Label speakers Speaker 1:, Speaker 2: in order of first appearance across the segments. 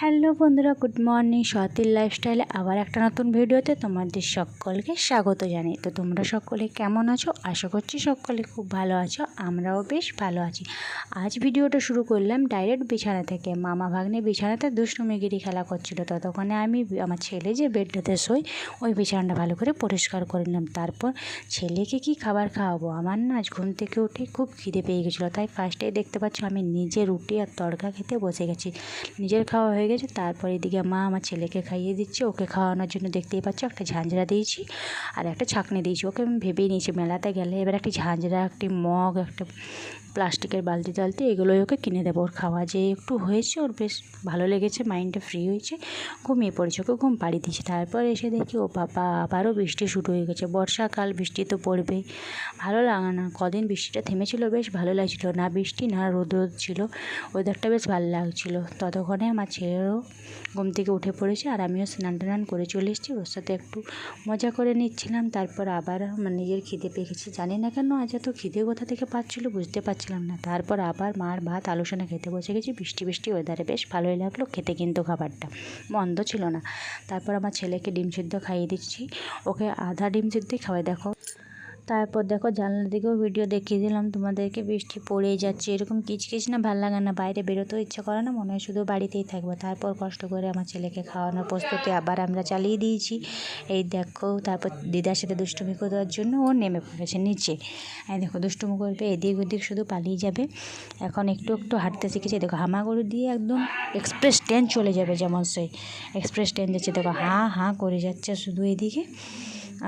Speaker 1: Hello বন্ধুরা, good morning. স্বাতির লাইফস্টাইলে আবার একটা নতুন ভিডিওতে তোমাদের সকলকে স্বাগত জানাই তো তোমরা সকলে কেমন আছো? আশা করছি সকলে খুব ভালো আছো, আমরাও বেশ ভালো আছি। আজ ভিডিওটা শুরু করলাম ডাইরেক্ট বিছানা থেকে। মামা ভাগ্নে বিছানাতে দুষ্টুমিগিরি খেলা করছিল। ততক্ষণে আমি আমার ছেলে যে বেডটাতে শোই ওই বিছানাটা ভালো করে পরিষ্কার করে নিলাম। তারপর ছেলেকে কি খাবার খাওয়াবো? আমার না আজ ঘুম থেকে উঠে খুব খিদে পেয়ে গেছিল। তাই ফার্স্টেই দেখতে পাচ্ছ আমি নিজে রুটি আর তড়কা খেতে বসে গেছি। নিজের খাওয়া হয়ে গেছে। তারপর এদিকে মা আমার ছেলেকে খাইয়ে দিচ্ছে। ওকে খাওয়ানোর জন্য দেখতেই পাচ্ছ একটা ঝাঁঝরা দিয়েছি আর একটা ছাঁকনি দিয়েছি। ওকে আমি ভেবেই নিয়েছি মেলাতে গেলে এবার একটি ঝাঁঝরা, একটি মগ, একটা প্লাস্টিকের বালতি টালতি এগুলোই ওকে কিনে দেবো। ওর খাওয়া যে একটু হয়েছে, ওর বেশ ভালো লেগেছে, মাইন্ডটা ফ্রি হয়েছে। ঘুমিয়ে পড়েছে, ওকে ঘুম পাড়িয়ে দিয়েছে। তারপর এসে দেখি, ও বাবা, আবারও বৃষ্টি শুরু হয়ে গেছে। বর্ষাকাল, বৃষ্টি তো পড়বেই। ভালো লাগে না। কদিন বৃষ্টিটা থেমেছিল, বেশ ভালো লাগছিল। না বৃষ্টি, না রোদ রোদ ছিল। ওয়েদারটা বেশ ভালো লাগছিল। ততক্ষণে আমার ছেলেরও ঘুম থেকে উঠে পড়েছে আর আমিও স্নান টান করে চলে এসেছি। ওর সাথে একটু মজা করে নিচ্ছিলাম, তারপর আবার আমার নিজের খিদে পেয়ে জানি না কেন আজ এত খিদে কোথা থেকে পাচ্ছিলো বুঝতে পারছিলাম না। তারপর আবার মার ভাত আলোচনা খেতে বসে গেছি। বৃষ্টি বৃষ্টি ওয়েদারে বেশ ভালোই লাগল, খেতে কিন্তু খাবারটা মন্দ ছিল না। তারপর আমার ছেলেকে ডিম সিদ্ধ খাইয়ে দিচ্ছি। ওকে আধা ডিম সিদ্ধই খাওয়াই, দেখো। তারপর দেখো জানলার দিকেও ভিডিও দেখিয়ে দিলাম, তোমাদেরকে বৃষ্টি পড়েই যাচ্ছে। এরকম কিচকিচ না, ভালো লাগে না। বাইরে বেরোতেও ইচ্ছা করে না, মনে হয় শুধু বাড়িতেই থাকব। তারপর কষ্ট করে আমার ছেলেকে খাওয়ানোর প্রস্তুতি আবার আমরা চালিয়ে দিয়েছি। এই দেখো, তারপর দিদার সাথে দুষ্টুমি করার জন্য ও নেমে পড়েছে নিচে। এই দেখো, দুষ্টুমি করবে, এদিক ওদিক শুধু পালিয়ে যাবে। এখন একটু একটু হাঁটতে শিখেছে। দেখো, হামাগুড়ি দিয়ে একদম এক্সপ্রেস ট্রেন চলে যাবে যেমন সেই। এক্সপ্রেস ট্রেন যাচ্ছে, দেখো, হাঁ হাঁ করে যাচ্ছে শুধু এদিকে।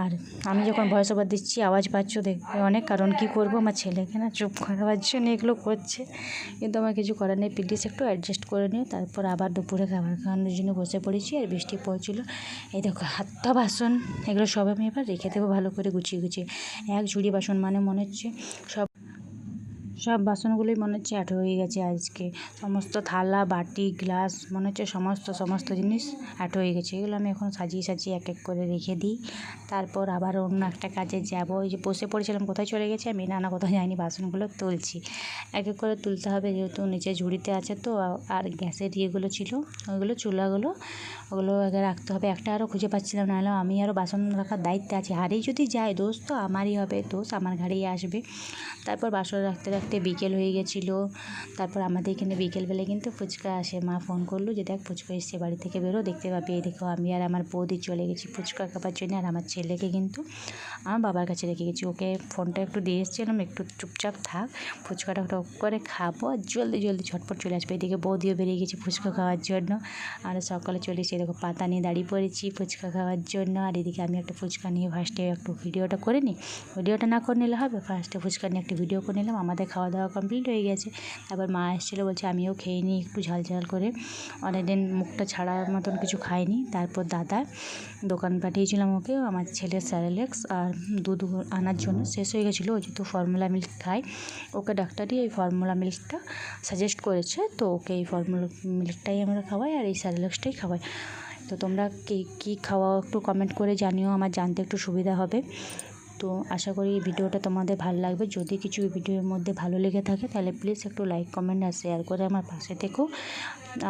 Speaker 1: আর আমি যখন ভয়েস ওভার দিচ্ছি, আওয়াজ পাচ্ছ দেখবে অনেক, কারণ কি করব? আমার ছেলেকে না চুপ করাবার জন্য এগুলো করছে। কিন্তু আমার কিছু করার নেই প্লিজ একটু অ্যাডজাস্ট করে নিও। তারপর আবার দুপুরে খাবার খাওয়ানোর জন্য বসে পড়েছি আর বৃষ্টি পড়ছিল। এই দেখো, হাত বাসন, এগুলো সব আমি এবার রেখে দেবো ভালো করে গুছিয়ে গুছিয়ে। এক ঝুড়ি বাসন মানে মনে হচ্ছে সব সব বাসনগুলোই মনে হচ্ছে অ্যাড হয়ে গেছে আজকে। সমস্ত থালা, বাটি, গ্লাস, মনে হচ্ছে সমস্ত সমস্ত জিনিস অ্যাড হয়ে গেছে। এগুলো আমি এখন সাজিয়ে সাজিয়ে এক এক করে রেখে দিই। তারপর আবার অন্য একটা কাজে যাব। ওই যে বসে পড়েছিলাম, কোথায় চলে গেছে? আমি নানা কোথাও যাইনি, বাসনগুলো তুলছি। এক এক করে তুলতে হবে, যেহেতু নিচে ঝুড়িতে আছে তো, আর গ্যাসের ইয়েগুলো ছিল, ওইগুলো, চুলাগুলো, ওগুলো আগে রাখতে হবে। একটা আরও খুঁজে পাচ্ছিলাম, নাহলে আমি আরও বাসন রাখার দায়িত্বে আছি। হারিয়ে যদি যায়, দোষ তো আমারই হবে, দোষ আমার ঘাড়েই আসবে। তারপর বাসন রাখতে রাখতে বিকেল হয়ে গেছিল। তারপর আমাদের এখানে বিকেলবেলায় কিন্তু ফুচকা আসে। মা ফোন করল যে, দেখ, ফুচকা এসছে, বাড়ি থেকে বেরো, দেখতে পাবি, এই দেখো, আমি আর আমার বৌদি চলে গেছি ফুচকা খাবার জন্য, আর আমার ছেলেকে কিন্তু আমার বাবার কাছে রেখে গেছি। ওকে ফোনটা একটু দিয়ে এসেছিলাম, একটু চুপচাপ থাক, ফুচকাটা টক করে খাব, আর জলদি জলদি ঝটপট চলে আসবে। এদিকে বৌদিও বেরিয়ে গেছি ফুচকা খাওয়ার জন্য। আর সকালে চলে এসে দেখো, পাতা নিয়ে দাঁড়িয়ে পড়েছি ফুচকা খাওয়ার জন্য। আর এদিকে আমি একটা ফুচকা নিয়ে ফার্স্টে একটু ভিডিওটা করে নিই। ভিডিওটা না করে নিলে হবে ফার্স্টে ফুচকা নিয়ে একটা ভিডিও করে নিলাম। আমাদের খাওয়া দাওয়া কমপ্লিট হয়ে গেছে। তারপর মা এসেছিল, বলছে আমিও খেয়ে নিই একটু ঝাল ঝাল করে। অনেকদিন মুখটা ছাড়ার মতন কিছু খাইনি। তারপর দাদা দোকান পাঠিয়েছিলাম ওকে আমার ছেলের স্যারেলেক্স আর দুধ আনার জন্য। শেষ হয়ে গেছিল ও যেহেতু ফর্মুলা মিল্ক খায়। ওকে ডাক্তারই এই ফর্মুলা মিল্কটা সাজেস্ট করেছে, তো ওকে এই ফর্মুলা মিল্কটাই আমরা খাওয়াই আর এই স্যারেলেক্সটাই খাওয়াই। তো তোমরা কী কী খাওয়াও একটু কমেন্ট করে জানিও, আমার জানতে একটু সুবিধা হবে। তো আশা করি এই ভিডিওটা তোমাদের ভালো লাগবে। যদি কিছু ভিডিওর মধ্যে ভালো লেগে থাকে, তাহলে প্লিজ একটু লাইক কমেন্ট আর শেয়ার করে আমার পাশে থেকো।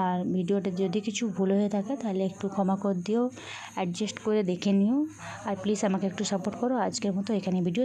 Speaker 1: আর ভিডিওটা যদি কিছু ভুল হয়ে থাকে, তাহলে একটু ক্ষমা করে দিও অ্যাডজাস্ট করে দেখে নিও। আর প্লিজ আমাকে একটু সাপোর্ট করো। আজকের মতো এখানে ভিডিও